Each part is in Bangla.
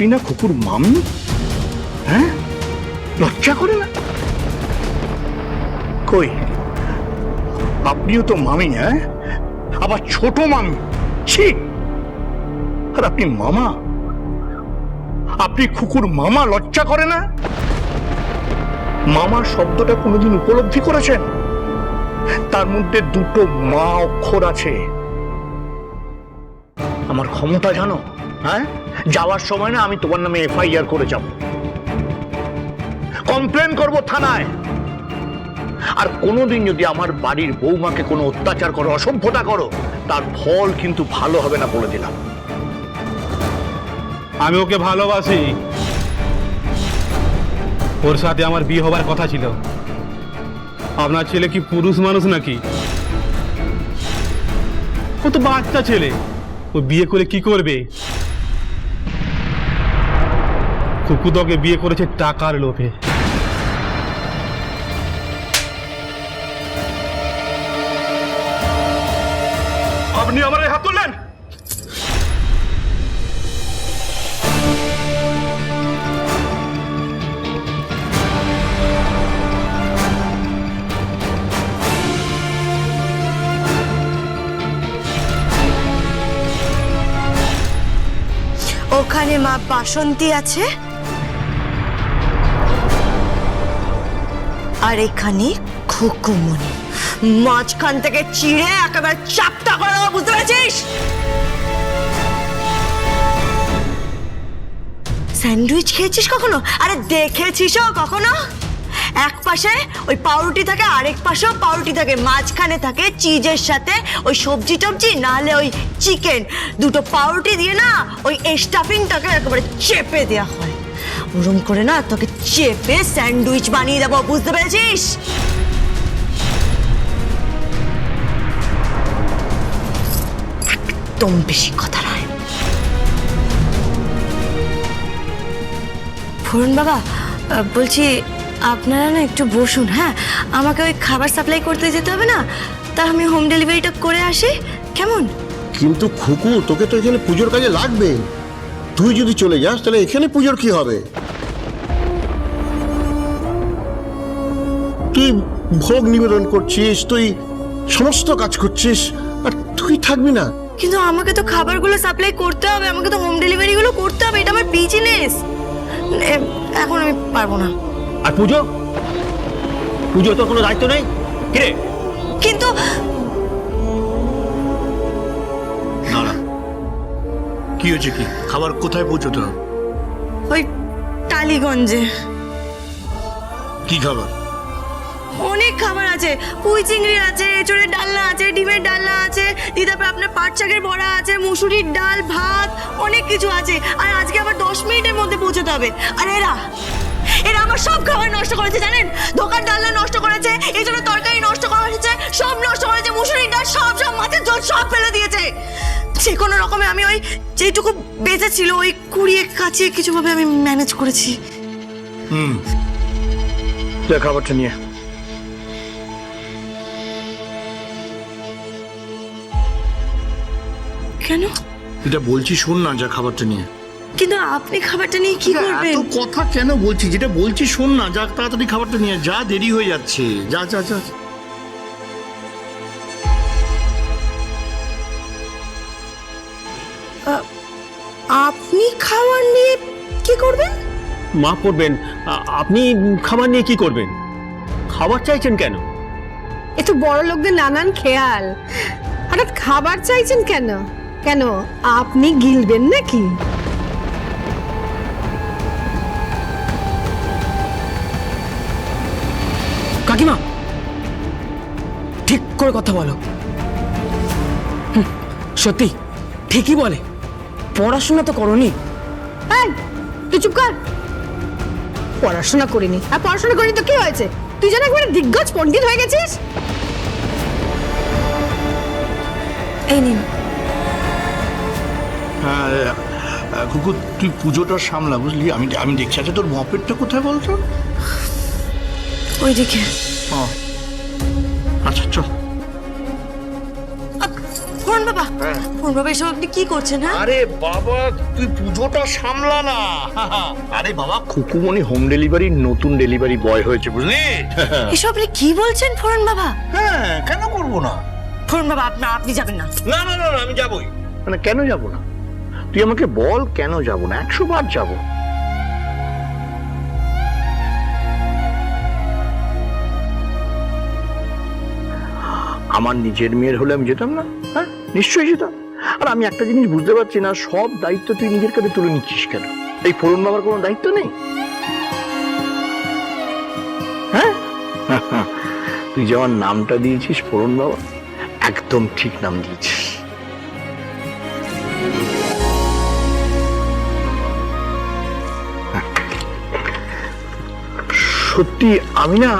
আপনি না কুকুর মামি হ্যাঁ? লজ্জা করে না? কই? আপনিও তো মামি হ্যাঁ? আবার ছোট মামি। ছি! আর আপনি মামা? আপনি কুকুর মামা, লজ্জা করে না? মামা শব্দটা কোনোদিন উপলব্ধি করেছেন? তার মধ্যে দুটো মা অক্ষর আছে। আমার ক্ষমতা জানো হ্যাঁ? যাওয়ার সময় না আমি তোমার নামে এফআইআর করে যাব। কমপ্লেন করব থানায়। আর কোনোদিন যদি আমার বাড়ির বৌমাকে কোনো অত্যাচার করো, অসভ্যতা করো, তার ফল কিন্তু ভালো হবে না বলে দিলাম। আমি ওকে ভালোবাসি। ওর সাথে আমার বিয়ে হবার কথা ছিল। আপনার ছেলে কি পুরুষ মানুষ নাকি? ও তো বাচ্চা ছেলে। ও বিয়ে করে কি করবে? কুকুদকে বিয়ে করেছে টাকার লোভে। আপনি আমার হাত তুললেন? ওখানে মা বাসন্তী আছে? আর এখানে খুকুমনি। মাঝখান থেকে চিড়ে একেবারে চাপটা করে বুঝতে পেরেছিস? স্যান্ডউইচ খেয়েছিস কখনো? আরে দেখেছিসও কখনো? এক পাশে ওই পাউরুটি থাকে, আরেক পাশেও পাউরুটি থাকে। মাঝখানে থাকে চিজের সাথে ওই সবজি টবজি, নাহলে ওই চিকেন। দুটো পাউরুটি দিয়ে না ওই স্টাফিংটাকে একেবারে চেপে দেওয়া হয়। ওরম করে না তোকে চেপে স্যান্ডউইচ বানিয়ে দেবো বুঝতে পেরেছিস? একদম বেশি কথা নয়। ফোরন বাবা বলছি আপনারা না একটু বসুন হ্যাঁ? আমাকে ওই খাবার সাপ্লাই করতে যেতে হবে না? তা আমি হোম ডেলিভারিটা করে আসি কেমন? কিন্তু খুকু তোকে তো এখানে পুজোর কাজে লাগবে তুই যদি চলে যাস তাহলে এখানে পুজোর কি হবে? তুই ভোগ নিবেদন করছিস তুই সমস্ত কাজ করছিস আর তুই থাকবি না। কিন্তু আমাকে তো খাবারগুলো সাপ্লাই করতে হবে আমাকে তো হোম ডেলিভারিগুলো করতে হবে এটা আমার বিজনেস এখন আমি পারব না। আর পুজো? পুজো তো কোনো দায়িত্ব নেই? কিরে? কিন্তু কি হয়েছে কি? খাবার কোথায় পৌঁছতে হবে? ওই টালিগঞ্জে। কি খাবার? অনেক খাবার আছে। পুঁই চিংড়ি আছে এঁচড়ের ডালনা আছে ডিমের ডালনা আছে তারপর আপনার পাট শাকের বড়া আছে মুসুরির ডাল ভাত অনেক কিছু আছে। আর আজকে আবার দশ মিনিটের মধ্যে পৌঁছতে হবে। আর এরা এরা আমার সব খাবার নষ্ট করেছে জানেন? দোকান ডালনা নষ্ট করেছে এছাড়া তরকারি নষ্ট করা হয়েছে সব নষ্ট করেছে মুসুরির ডাল সব সব মাছের ঝোল সব ফেলে দিয়েছে। যে কোনো রকমে আমি ওই যেটুকু বেঁচে ছিল ওই কুড়িয়ে কাচিয়ে কিছুভাবে আমি ম্যানেজ করেছি। হুম। খাবারটা নিয়ে কেন? এটা বলছি শোন না যা খাবারটা নিয়ে কিন্তু আপনি খাবারটা নিয়ে কি করবেন? এত কথা কেন বলছি যেটা বলছি শোন না যা তাড়াতাড়ি খাবারটা নিয়ে যা দেরি হয়ে যাচ্ছে যা যা যা। আপনি খাবার নিয়ে কি করবেন? মা করবেন আপনি খাবার নিয়ে কি করবেন? খাবার চাইছেন কেন? এ তো বড় লোকদের নানান খেয়াল। হঠাৎ খাবার চাইছেন কেন? কেন আপনি গিলবেন নাকি? কাকিমা ঠিক করে কথা বলো। সত্যি ঠিকই বলে। পড়াশোনা তো করনি। এই তুই চুপ কর। পড়াশোনা করিনি। আর পড়াশোনা করিনি তো কি হয়েছে? তুই যেন একবারে দিগ্গজ পণ্ডিত হয়ে গেছিস। এই নিন। হ্যাঁ কুকুর তুই পুজোটা সামলা বুঝলি? আমি আমি দেখছি। আচ্ছা তোর মপেটটা কোথায় বলতো? ওইদিকে। ও। আচ্ছা চল। বাবা। বাবা এসব আপনি কি করছেন হ্যাঁ? আরে বাবা তুই পুজোটা সামলা না। আরে বাবা খুকুমনি হোম ডেলিভারি নতুন ডেলিভারি বয় হয়েছে বুঝলি? এসব আপনি কি বলছেন ফোরন বাবা? হ্যাঁ কেন করব না? ফোরন বাবা আপনি আপনি যাবেন না। না না না না, আমি যাবই। মানে কেন যাব না? তুই আমাকে বল কেন যাব না? একশো বার যাব। আমার নিজের মেয়ের হলে আমি যেতাম না? হ্যাঁ নিশ্চয়ই যেতাম। আর আমি একটা জিনিস বুঝতে পারছি না, সব দায়িত্ব তুই নিজের কাছে তুলে নিচ্ছিস কেন? এই ফোরন বাবার কোনো দায়িত্ব নেই? হ্যাঁ? তুই যে আমার নামটা দিয়েছিস ফোরন বাবা, একদম ঠিক নাম দিয়েছিস। সত্যি আমি না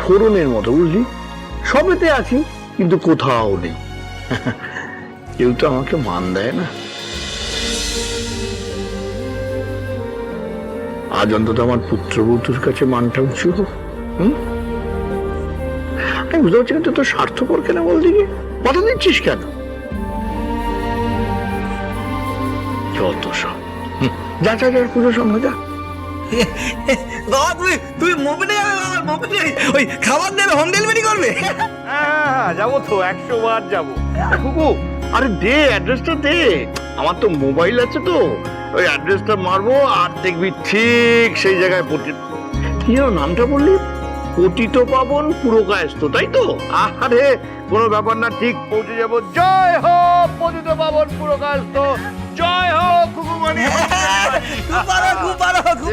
ফোরনের মতো, বুঝলি? সবেতে আছি কিন্তু কোথাও নেই। কেউ তো আমাকে মান দেয় না। আজ অন্তত আমার পুত্রবধূর কাছে মানটা উঁচু হোক আমি বুঝতে পারছি না তুই তো স্বার্থপর কেন বল দিকে কথা দিচ্ছিস কেন? যত সব। যা যা যা পুজোর সঙ্গে যা। মোবাইলে যাবে বাবা মোবাইলে ওই খাবার দেবে হোম ডেলিভারি করবে? হ্যাঁ যাব তো একশো বার যাব। কুকু আরে দে অ্যাড্রেসটা দে। আমার তো মোবাইল আছে তো। ওই অ্যাড্রেসটা মারবো আর দেখবি ঠিক সেই জায়গায় পতিত কি নামটা বললি? পতিত পাবন পুরো কায়স্ত তাই তো? আরে কোনো ব্যাপার না ঠিক পৌঁছে যাব। জয় হো পতিত পাবন পুরো কায়স্ত জয় হো কুকুমানি খুব ভালো খুব খুব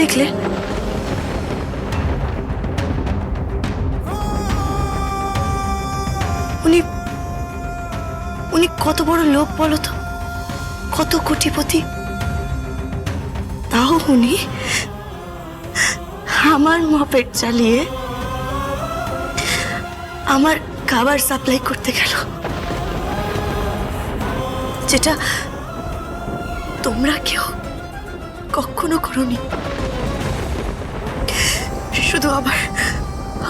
দেখলে? উনি উনি কত বড় লোক বলো তো? কত কোটিপতি? তাও উনি আমার মপেট চালিয়ে আমার খাবার সাপ্লাই করতে গেল। যেটা তোমরা কেউ কখনো করনি। শুধু আমার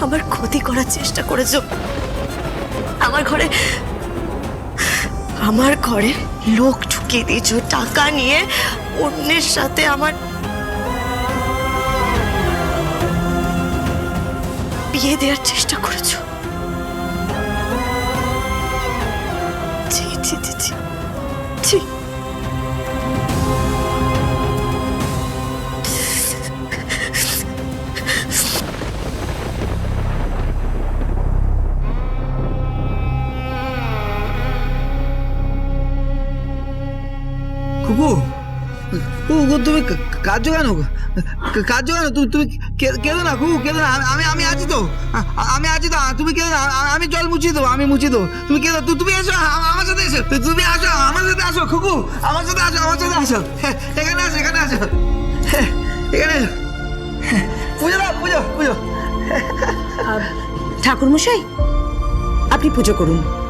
আমার ক্ষতি করার চেষ্টা করেছ। আমার ঘরে আমার ঘরে লোক ঢুকিয়ে দিয়েছ, টাকা নিয়ে অন্যের সাথে আমার বিয়ে দেওয়ার চেষ্টা করেছ। তুমি কাজ কেন? কা- কাঁদছো কেন? তুমি তুমি কেঁদো না কুকু কেঁদো না। আমি- আমি আছি তো। আমি আছি তো। তুমি কেঁদো না। আমি জল মুছিয়ে দেবো আমি মুছিয়ে দেবো। তুমি কেঁদো তুমি এসো আমার সাথে এসো। তুমি আসো আমার সাথে আসো কুকু আমার সাথে আসো আমার সাথে আসো। এখানে আসো এখানে আসো। এখানে হ্যাঁ, পুজো দাও পুজো পুজো। ঠাকুরমশাই আপনি পুজো করুন।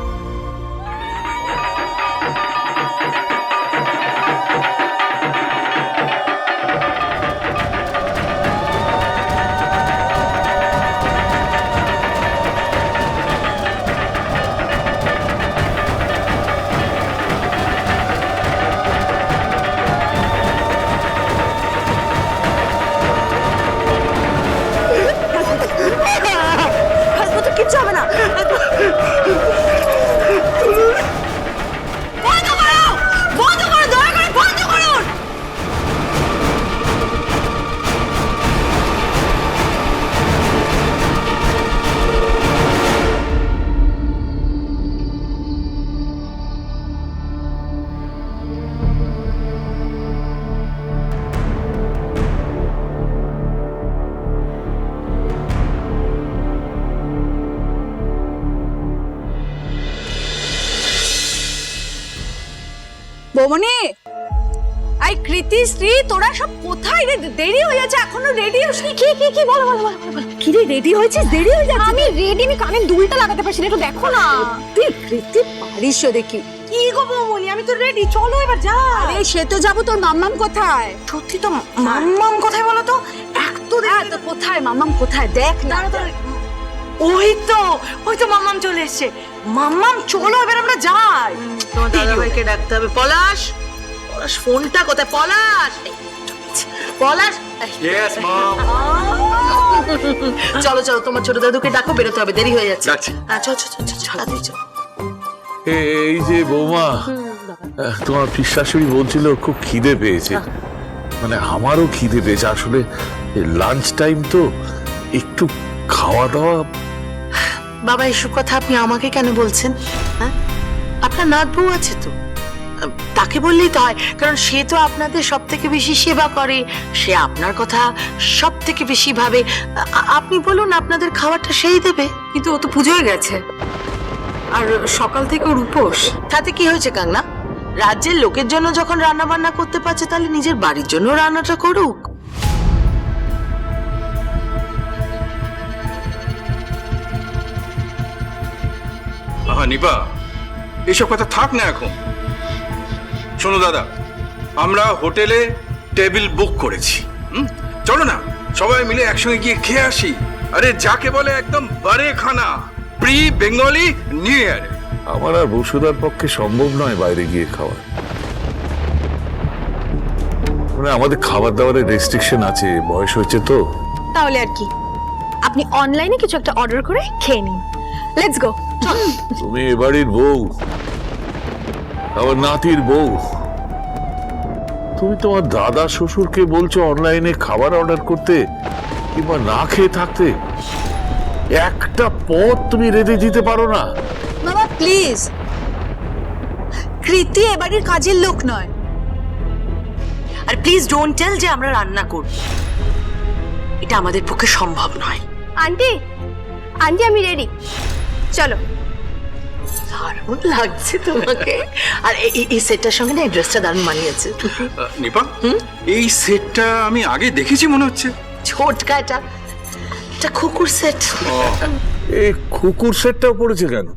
বৌমনি এই কৃতি শ্রী তোরা সব কোথায় রে? দেরি হয়ে যাচ্ছে এখনও রেডি হসনি কি কি কি বলো বলো বলো কি রে রেডি হয়েছিস? দেরি হয়ে যাচ্ছে আমি রেডি আমি কানে দুলটা লাগাতে পারছি না একটু দেখো না। তুই কৃতি পারিস দেখি। কি গো বৌমনি আমি তো রেডি চলো এবার যা। আরে সে তো যাব তোর মাম্মাম কোথায়? সত্যি তো মাম্মাম কোথায় বলো তো? এক তো হ্যাঁ তো কোথায়? মাম্মাম কোথায়? দেখ না। ওই তো ওই তো মাম্মাম চলে এসছে। মাম্মাম চলো এবার আমরা যাই। তোমার দাদাভাইকে ডাকতে হবে। পলাশ! পলাশ ফোনটা কোথায়? পলাশ! পলাশ! ইয়েস মম চলো চলো তোমার ছোট দাদুকে ডাকো বেরোতে হবে দেরি হয়ে যাচ্ছে। হ্যাঁ চল চল চল, তাড়াতাড়ি চল। এই যে বৌমা তোমার পিসাশুড়ি বলছিল খুব খিদে পেয়েছে। মানে আমারও খিদে পেয়েছে। আসলে লাঞ্চ টাইম তো একটু খাওয়া দাওয়া বাবা এসব কথা আপনি আমাকে কেন বলছেন? হ্যাঁ? আপনার নাত বউ আছে তো? তাকে বললেই তো হয় কারণ সে তো আপনাদের সব থেকে বেশি সেবা করে সে আপনার কথা সব থেকে বেশি ভাবে। আপনি বলুন আপনাদের খাবারটা সেই দেবে। কিন্তু ও তো পুজোয় গেছে। আর সকাল থেকে ওর উপোস। তাতে কি হয়েছে কাংনা রাজ্যের লোকের জন্য যখন রান্না বান্না করতে পারছে তাহলে নিজের বাড়ির জন্য রান্নাটা করুক। আহা নিপা এসব কথা থাক না এখন। শোনো দাদা আমরা হোটেলে টেবিল বুক করেছি হুম? চলো না সবাই মিলে একসঙ্গে গিয়ে খেয়ে আসি। আরে যাকে বলে একদম বারে খানা প্রি বেঙ্গলি নিউ ইয়ার আমার আর বসুদার পক্ষে সম্ভব নয় বাইরে গিয়ে খাওয়া। মানে আমাদের খাবার দাবারের রেস্ট্রিকশন আছে বয়স হয়েছে তো। তাহলে আর কি। আপনি অনলাইনে কিছু একটা অর্ডার করে খেয়ে নিন। লেটস গো তুমি এ বাড়ির বউ। আমার নাতির বউ। তুমি তোমার দাদা শ্বশুরকে বলছো অনলাইনে খাবার অর্ডার করতে কিংবা না খেয়ে থাকতে? একটা পথ তুমি রেঁধে দিতে পারো না। বাবা প্লিজ কৃতি এবাড়ির কাজের লোক নয়। আর প্লিজ ডোন্ট টেল যে আমরা রান্না করব। এটা আমাদের পক্ষে সম্ভব নয়। আন্টি আন্টি আমি রেডি চলো। দারুণ লাগছে তোমাকে। আর এই- সেটটার সঙ্গে না এই ড্রেসটা দারুণ মানিয়েছে। নিপা এই সেটটা আমি আগে দেখেছি মনে হচ্ছে। ছোটকা এটা সেট। এই কুকুর সেটটাও পড়েছে কেন?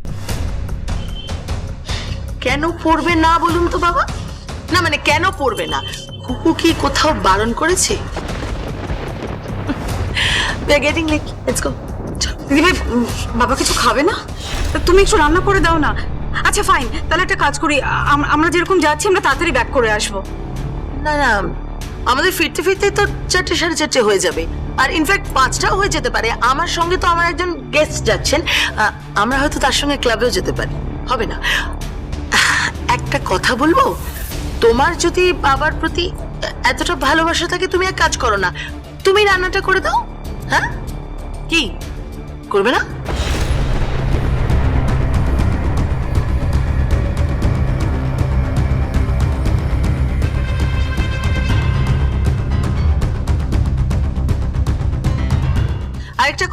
কেন পড়বে না বলুন তো বাবা? না মানে কেন পড়বে না? কুকু কি কোথাও বারণ করেছে? We are getting late. Let's go. দিদিভাই বাবা কিছু খাবে না? তুমি একটু রান্না করে দাও না। আচ্ছা ফাইন তাহলে একটা কাজ করি। আমরা যেরকম যাচ্ছি আমরা তাড়াতাড়ি ব্যাক করে আসব। না না। আমাদের ফিরতে ফিরতে তো চারটে সাড়ে চারটে হয়ে যাবে। আর ইনফ্যাক্ট পাঁচটাও হয়ে যেতে পারে। আমার সঙ্গে তো আমার একজন গেস্ট যাচ্ছেন। আমরা হয়তো তার সঙ্গে ক্লাবেও যেতে পারি। হবে না। একটা কথা বলব? তোমার যদি বাবার প্রতি এতটা ভালোবাসা থাকে তুমি এক কাজ করো না। তুমি রান্নাটা করে দাও। হ্যাঁ? কি? করবে না?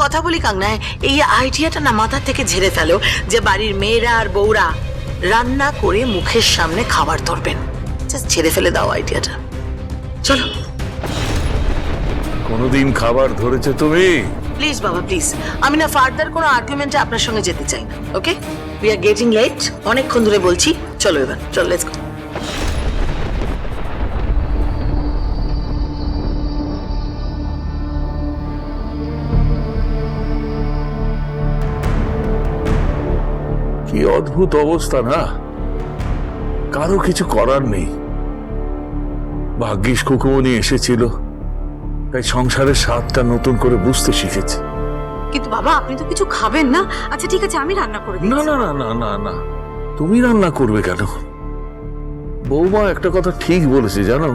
কথা বলি কাংনা এই আইডিয়াটা না মাথা থেকে ঝেড়ে ফেলো যে বাড়ির মেয়েরা আর বউরা রান্না করে মুখের সামনে খাবার ধরবেন। জাস্ট ঝেড়ে ফেলে দাও আইডিয়াটা চলো। কোনোদিন খাবার ধরেছে তুমি? প্লিজ বাবা প্লিজ আমি না ফার্দার কোনো আর্গুমেন্টে আপনার সঙ্গে যেতে চাই না okay we are getting late অনেকক্ষণ ধরে বলছি। চলো এবার চলো লেটস গো কি অদ্ভুত অবস্থা না? কারও কিছু করার নেই। ভাগ্যিস কুকুমনি এসেছিল। তাই সংসারের স্বাদটা নতুন করে বুঝতে শিখেছে। কিন্তু বাবা আপনি তো কিছু খাবেন না? আচ্ছা ঠিক আছে আমি রান্না করে না না না না না না। তুমি রান্না করবে কেন? বৌমা একটা কথা ঠিক বলেছে জানো?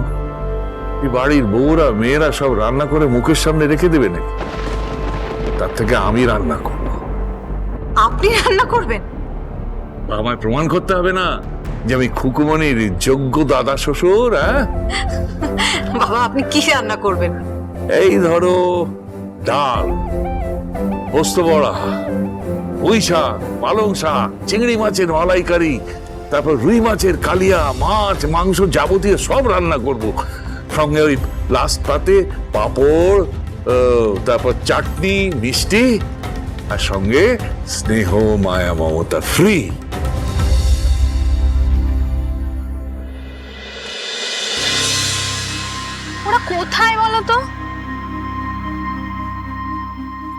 এই বাড়ির বউরা মেয়েরা সব রান্না করে মুখের সামনে রেখে দেবে নাকি? তার থেকে আমি রান্না করব। আপনি রান্না করবেন? আমায় প্রমাণ করতে হবে না যে আমি খুকুমনির যোগ্য দাদা শ্বশুর হ্যাঁ? বাবা আপনি কি রান্না করবেন? এই ধরো ডাল পোস্ত বড়া পুঁই শাক পালং শাক চিংড়ি মাছের মালাইকারি তারপর রুই মাছের কালিয়া মাছ মাংস যাবতীয় সব রান্না করব। সঙ্গে ওই লাস্ট পাতে পাঁপড় তারপর চাটনি মিষ্টি আর সঙ্গে স্নেহ মায়া মমতা ফ্রি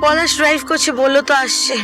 পলাশ ড্রাইভ করছে বলল তো আসছে।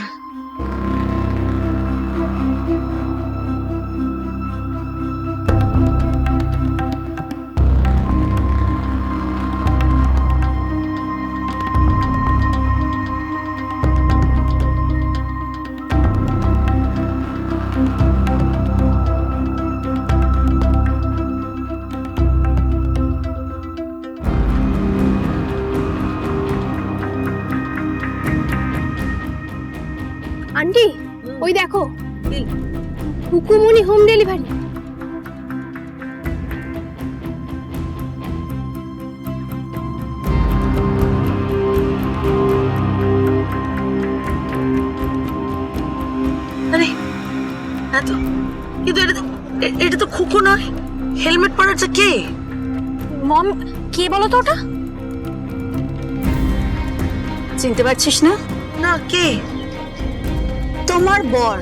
এত কিন্তু এটা এটা তো খুকু নয়। হেলমেট পরাটা কে? মম কে বলো তো ওটা? চিনতে পারছিস না? না কে? তোমার বর।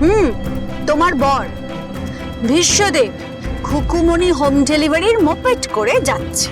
হুম তোমার বর। বিশ্বদেব খুকুমনি হোম ডেলিভারির মোপেট করে যাচ্ছে।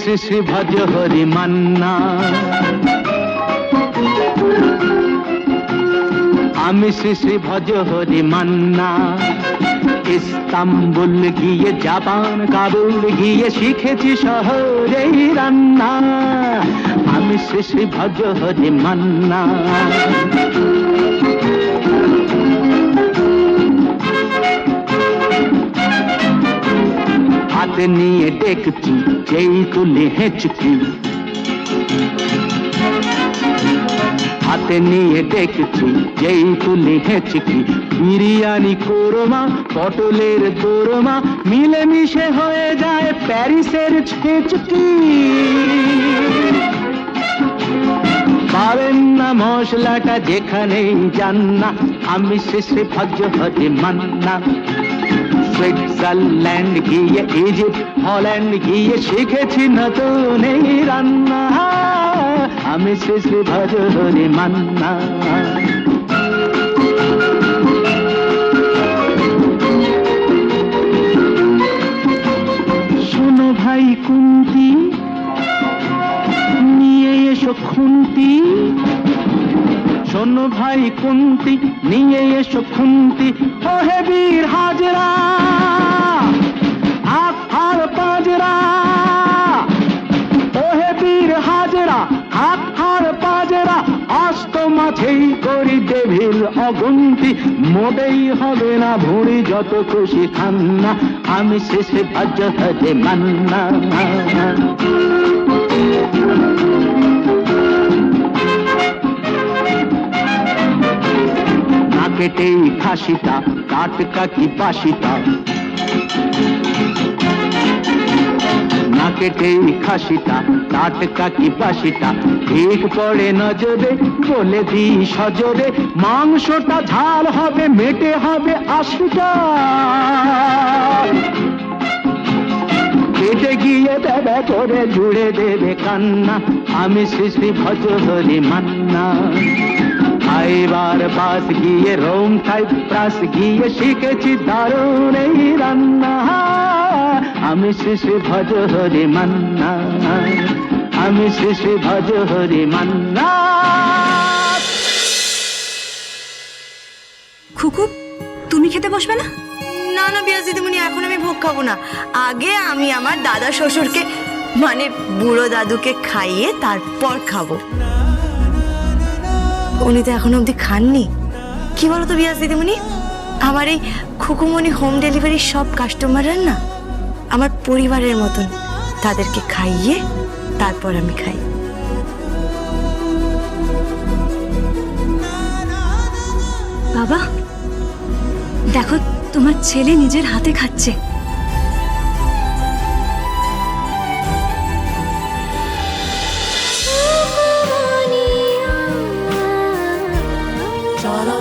শ্রী ভজ হরি মান্না। আমি শ্রী ভজ হরি মান্না। ইস্তাম্বুল গিয়ে জাপান, কাবুল গিয়ে শিখেছি শহরেই রান্না। আমি শ্রী ভজ হরি মান্না। হাতে নিয়ে দেখছি, যেই তুলে হেঁচকি। হাতে নিয়ে দেখছি, যেই তুলে হেঁচকি। বিরিয়ানি কোরমা, পটলের মিলেমিশে হয়ে যায় প্যারিসের ছেচকি। পাবেন না মশলাটা যেখানেই যান না, আমি শেষে ভজ হরে মান্না। সুইজারল্যান্ড গিয়ে ইজিপ্ট হল্যান্ড গিয়ে শিখেছি নতুন এই রান্না। আমি ভজ হরে মান্না। শোনো ভাই কুন্তি, নিয়ে এসো খুন্তি। শোনো ভাই কুন্তি, নিয়ে এসো খুন্তি। ও হে বীর হাজরা হাত পাজরা। ও হে বীর হাজরা হাত আর পাজরা অস্ত মাঝেই করি দেভিল অগুন্তি। মোটেই হবে না ভুঁড়ি, যত খুশি খান না আমি শেষে ভাজ্য হতে মান্না। কেটেই খাসিটা টাটকা কি বাসিটা না কেটেই খাসিটা টাটকা কি বাসিটা ঠিক পড়ে নজরে, বলে দি সজরে, মাংসটা ঝাল হবে, মেটে হবে আশিটা। কেটে গিয়ে দেবে, করে জুড়ে দেবে কান্না, আমি শ্রী ভজ হরি মান্না। খাইবার পাস গিয়ে রোম খাই প্রাস গিয়ে শিখেছি দারুণ এই রান্না। আমি শ্রী ভজ হরি মান্না আমি শ্রী ভজ হরি মান্না। খুকু তুমি খেতে বসবে না? না না বিয়াস দিদিমণি এখন আমি ভোগ খাব না। আগে আমি আমার দাদা শ্বশুরকে মানে বুড়ো দাদুকে খাইয়ে তারপর খাব। উনি তো এখনও অবধি খাননি। কি বলো তো বিয়াস দিদিমণি? আমার এই খুকুমণি হোম ডেলিভারির সব কাস্টমাররা না আমার পরিবারের মতন তাদেরকে খাইয়ে তারপর আমি খাই। বাবা, দেখো তোমার ছেলে নিজের হাতে খাচ্ছে।